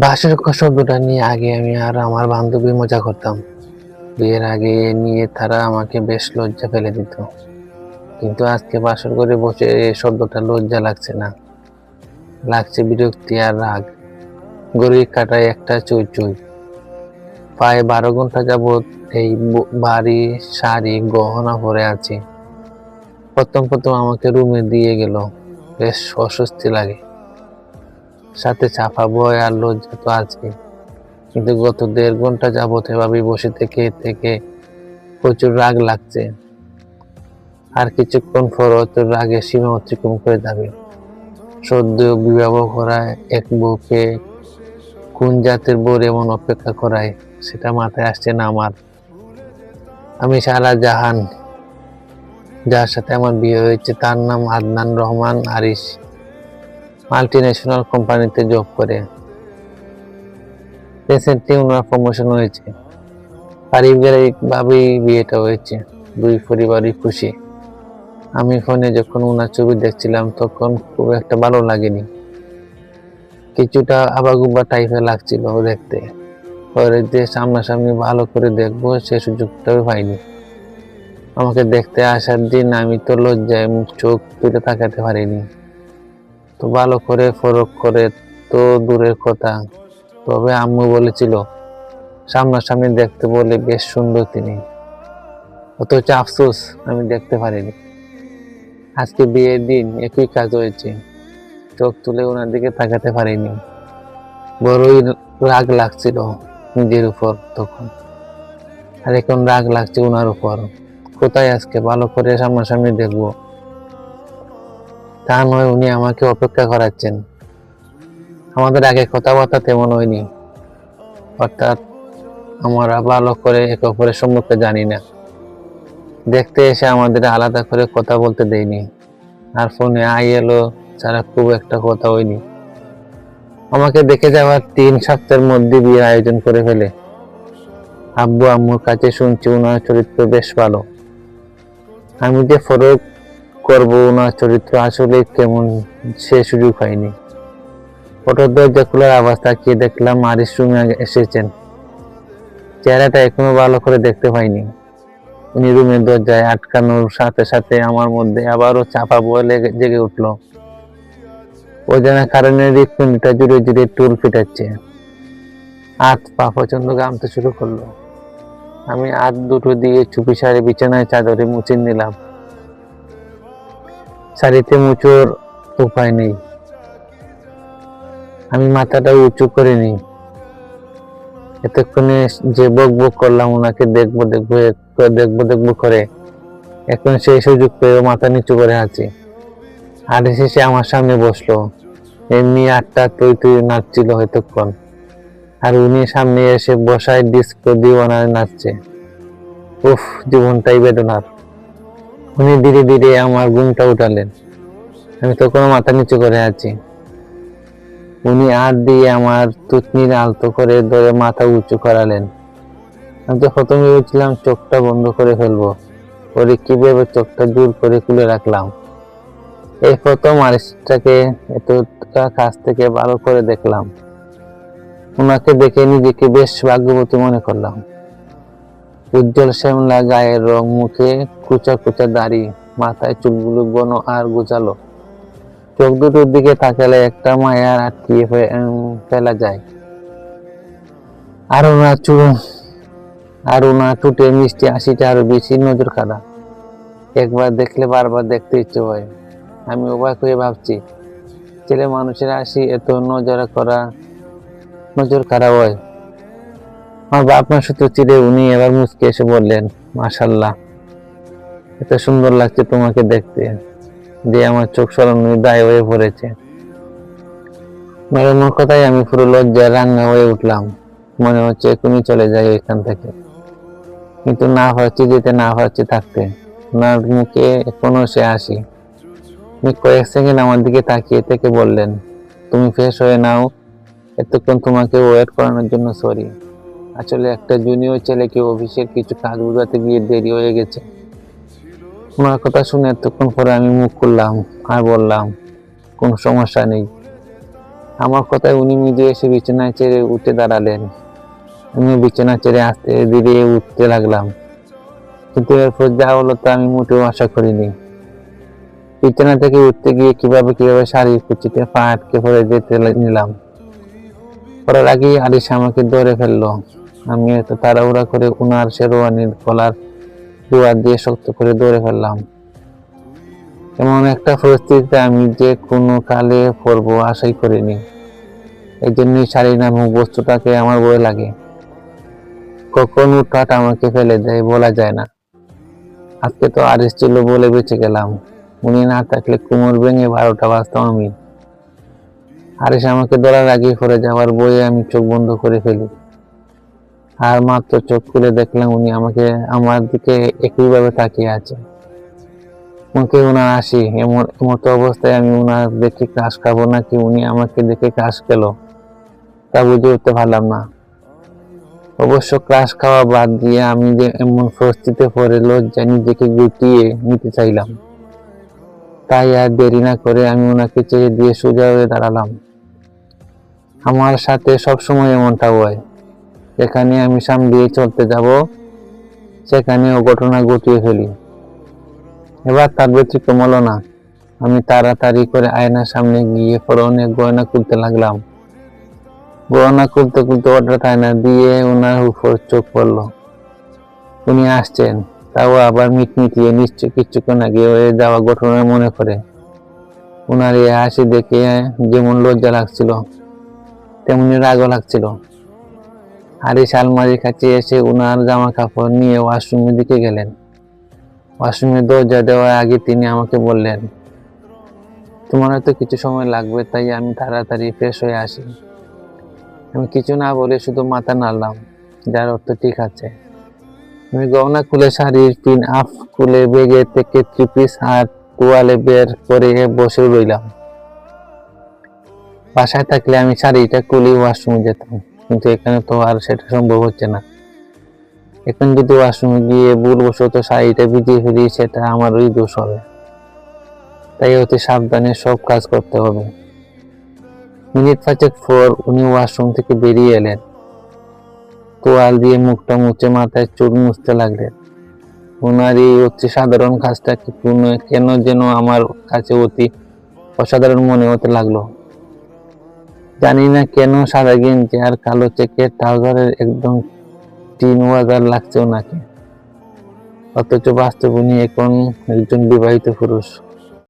বাসের শব্দটা নিয়ে আগে আমি আর আমার বান্ধবী মজা করতাম। বিয়ের আগে নিয়ে তারা আমাকে বেশ লজ্জা ফেলে দিত। কিন্তু আজকে বাসর করে বসে এই শব্দটা লজ্জা লাগছে না। লাগছে বিরক্তি আর রাগ। গড়ির কাটায় একটা চুই চুই প্রায় বারো ঘণ্টা যাবৎ এই বাড়ি, শাড়ি, গহনা পরে আছি। প্রথম প্রথম আমাকে রুমে দিয়ে গেল। বেশ অস্বস্তি লাগে। সাথে চাপা ভয় আর লজ্জা তো আছে কিন্তু গত দেড় ঘণ্টা যাবত এভাবে বসে থেকে থেকে প্রচুর রাগ লাগছে। আর কিছুক্ষণ পর তো রাগের সীমা অতিক্রম করে যাবে। সদ্য বিবাহ করায় এক বউকে কোন জাতের বউ এমন অপেক্ষা করায়, সেটা মাথায় আসছে না আমার। আমি সারা জাহান, যার সাথে আমার বিয়ে হয়েছে, তার নাম আদনান রহমান আরিস মাল্টি ন্যাশনাল কোম্পানিতে জব করে। রিসেন্টলি ওনার প্রমোশন হয়েছে। পারিবারিকভাবেই বিয়েটা হয়েছে। দুই পরিবারই খুশি। আমি ফোনে যখন ওনার ছবি দেখছিলাম, তখন খুব একটা ভালো লাগেনি। কিছুটা আবাগুবা টাইপের লাগছিল দেখতে। পরে যে সামনাসামনি ভালো করে দেখব, সে সুযোগটাও পাইনি। আমাকে দেখতে আসার দিন আমি তো লজ্জায় চোখ তুলে তাকাতে পারিনি। তো ভালো করে ফরক করে তো দূরের কথা। তবে আম্মু বলেছিল, সামনাসামনি দেখতে বলে বেশ সুন্দর তিনি। অথচ আফসোস, আমি দেখতে পারিনি। আজকে বিয়ের দিন একই কাজ হয়েছে, চোখ তুলে ওনার দিকে তাকাতে পারিনি। বড়ই রাগ লাগছিল নিজের উপর তখন। আর এখন রাগ লাগছে ওনার উপর। কোথায় আজকে? ভালো করে সামনাসামনি দেখব। তা নয়, উনি আমাকে অপেক্ষা করাচ্ছেন। আমাদের আগে কথাবার্তা তেমন হয়নি। অর্থাৎ আমরা ভালো করে একে অপরের সম্মুখে জানি না। দেখতে এসে আমাদের আলাদা করে কথা বলতে দেয়নি। আর ফোনে আই এলো ছাড়া খুব একটা কথা হয়নি। আমাকে দেখে যাওয়ার তিন সপ্তাহের মধ্যে বিয়ের আয়োজন করে ফেলে। আব্বু আম্মুর কাছে শুনছি ওনার চরিত্র বেশ ভালো। আমি যে ফরক করব ওনার চরিত্র, আসলে কেমন সে সুযোগ হয়নি। ফটোর দরজা খোলার আওয়াজ তাকিয়ে দেখলাম আরিস রুমে এসেছেন। চেহারাটা এখনও ভালো করে দেখতে পাইনি। উনি রুমের দরজায় আটকানোর সাথে সাথে আমার মধ্যে আবারও চাপা বয়ে লেগে, জেগে উঠল। অজানা কারণে হৃৎপিণ্ডটা জুড়ে জুড়ে টুল ফিটাচ্ছে। হাত পা প্রচণ্ড গামতে শুরু করল। আমি হাত দুটো দিয়ে চুপি সারে বিছানায় চাদরে মুছে নিলাম। শাড়িতে মুচোর উপায় নেই। আমি মাথাটা উঁচু করে নিই। এতক্ষণে যে বক বক করলাম, ওনাকে দেখব দেখব দেখব দেখব করে। এখন সেই সুযোগ পেয়েও মাথা নিচু করে আছি। আর শেষে আমার সামনে বসল। এমনি আটটা তুই তুই নাচছিল হয়তক্ষণ আর উনি সামনে এসে বসায় ডিস্কো দিওয়ানায় নাচছে। উফ, জীবনটাই বেদনার। উনি ধীরে ধীরে আমার ঘুমটা উঠালেন। আমি তখন মাথা নিচু করে আছি। উনি হাত দিয়ে আমার তুতনির আলতো করে ধরে মাথা উঁচু করালেন। আমি তো প্রথমে ভেবেছিলাম চোখটা বন্ধ করে ফেলব। পরে কি ভেবে চোখটা জোর করে খুলে রাখলাম। এই প্রথম আরিসটাকে এতটা কাছ থেকে ভালো করে দেখলাম। ওনাকে দেখে নিজেকে বেশ ভাগ্যবতী মনে করলাম। উজ্জ্বল শ্যামলা গায়ের রং মুখে কুচা কুচা দাড়ি, মাথায় চুলগুলো ঘন আর গোছালো। চোখ দুটোর দিকে তাকালে একটা মায়ার আটকিয়ে ফেলা যায়। আর না চুল আর না টুটে মিষ্টি হাসিটা আরও বেশি নজর কাড়া একবার দেখলে বারবার দেখতে ইচ্ছে হয়। আমি অবাক হয়ে ভাবছি, ছেলে মানুষের হাসি এত নজর করা নজর কাড়া হয়। আমার বাপ মা সূত্র চিরে উনি এবার মুচকে এসে বললেন, মাশাল্লাহ, এত সুন্দর লাগছে তোমাকে দেখতে। দিয়ে আমার চোখ সরানোর দায় হয়ে পড়েছে। ম্যাডামের কথাই আমি পুরো লজ্জায় রান্না হয়ে উঠলাম। মনে হচ্ছে এখনই চলে যাই এখান থেকে। কিন্তু না পারছি যেতে, না পারছি থাকতে। ওনার মুখে এখনও সে আসি উনি কয়েক সেকেন্ড আমার দিকে তাকিয়ে থেকে বললেন, তুমি ফ্রেশ হয়ে নাও। এতক্ষণ তোমাকে ওয়েট করানোর জন্য সরি আসলে একটা জুনিয়র ছেলেকে অফিসের কিছু কাজ বোঝাতে গিয়ে দেরি হয়ে গেছে? ওনার কথা শুনে এতক্ষণ পরে আমি মুখ করলাম আর বললাম, কোনো সমস্যা নেই। আমার কথায় উনি নিজে এসে বিছানায় ছেড়ে উঠে দাঁড়ালেন। আমি বিছানা ছেড়ে আস্তে ধীরে উঠতে লাগলাম। কিন্তু এরপর যা হলো তা আমি মোটেও আশা করিনি। বিছানা থেকে উঠতে গিয়ে কীভাবে কীভাবে শাড়ির কুচিতে পা আটকে পড়ে যেতে নিলাম। পড়ার আগেই আরিস আমাকে ধরে ফেলল। আমি হয়তো তাড়াহুড়া করে উনার শেরওয়ানির গলার দুয়ার দিয়ে শক্ত করে ধরে ফেললাম। এমন একটা পরিস্থিতিতে আমি যে কোনো কালে পড়ব আশাই করিনি। এই জন্যই শাড়ি নামক বস্তুটাকে আমার বয়ে লাগে। কখন উঠাট আমাকে ফেলে দেয় বলা যায় না। আজকে তো আরিস ছিল বলে বেঁচে গেলাম। উনি না থাকলে কোমর ভেঙে বারোটা বাজতাম আমি। আরিস আমাকে ধরার আগে পড়ে যাওয়ার বয়ে আমি চোখ বন্ধ করে ফেলি। আর মাত্র চোখ খুলে দেখলাম উনি আমাকে, আমার দিকে একইভাবে তাকিয়ে আছে। মুখে ওনার আসি? এমন মতো অবস্থায় আমি ওনার দেখে ক্রাশ খাব নাকি উনি আমাকে দেখে ক্রাশ খেলো? তা বুঝে উঠতে পারলাম না। অবশ্য ক্রাশ খাওয়া বাদ দিয়ে আমি যে এমন পরিস্থিতিতে পড়ে লজ্জা নিজেকে গুটিয়ে নিতে চাইলাম। তাই আর দেরি না করে আমি ওনাকে চেয়ে দিয়ে সোজা হয়ে দাঁড়ালাম। আমার সাথে সবসময় এমনটা হয়। যেখানে আমি সামলিয়ে চলতে যাব। সেখানে ঘটনা ঘটিয়ে ফেলি। এবার তার ব্যতিক্রম হলো না। আমি তাড়াতাড়ি করে আয়নার সামনে গিয়ে পরনে গয়না খুলতে লাগলাম। গয়না খুলতে খুলতে হঠাৎ আয়না দিয়ে ওনার উপর চোখ পড়ল। উনি আসছেন। তাও আবার মিটমিটিয়ে নিশ্চয় কিছুক্ষণ আগে হয়ে যাওয়া ঘটনা মনে করে ওনার এই হাসি দেখে যেমন লজ্জা লাগছিল, তেমনি রাগও লাগছিল। হারিস আলমারির কাছে এসে উনার জামা কাপড় নিয়ে ওয়াশরুমের দিকে গেলেন। ওয়াশরুমের দরজা দেওয়ার আগে তিনি আমাকে বললেন, তোমার হয়তো কিছু সময় লাগবে, তাই আমি তাড়াতাড়ি ফ্রেশ হয়ে আসি। আমি কিছু না বলে শুধু মাথা নাড়লাম, যার অর্থ ঠিক আছে। আমি গহনা খুলে, শাড়ির পিন আফ খুলে বেগে থেকে থ্রি পিস আর তোয়ালে বের করে বসে রইলাম। বাসায় থাকলে আমি শাড়িটা খুলে ওয়াশরুমে যেতাম। কিন্তু এখানে তো আর সেটা সম্ভব হচ্ছে না। এখন যদি ওয়াশরুমে গিয়ে ভুলবশত শাড়িটা ভিজিয়ে ফেলি, সেটা আমারই দোষ হবে। তাই অতি সাবধানে সব কাজ করতে হবে। মিনিট পাঁচেক পর উনি ওয়াশরুম থেকে বেরিয়ে এলেন। তোয়াল দিয়ে মুখটা মুছে মাথায় চুল মুছতে লাগলেন। ওনার এই অতি সাধারণ কাজটা কি কোনো- কেন যেন আমার কাছে অতি অসাধারণ মনে হতে লাগল। জানি না কেন সাদা গেঞ্জি আর কালো চেকের ট্রাউজারের একদম টিন ওয়াজার লাগছে ওনাকে। অথচ বাস্তব উনি এখন একজন বিবাহিত পুরুষ।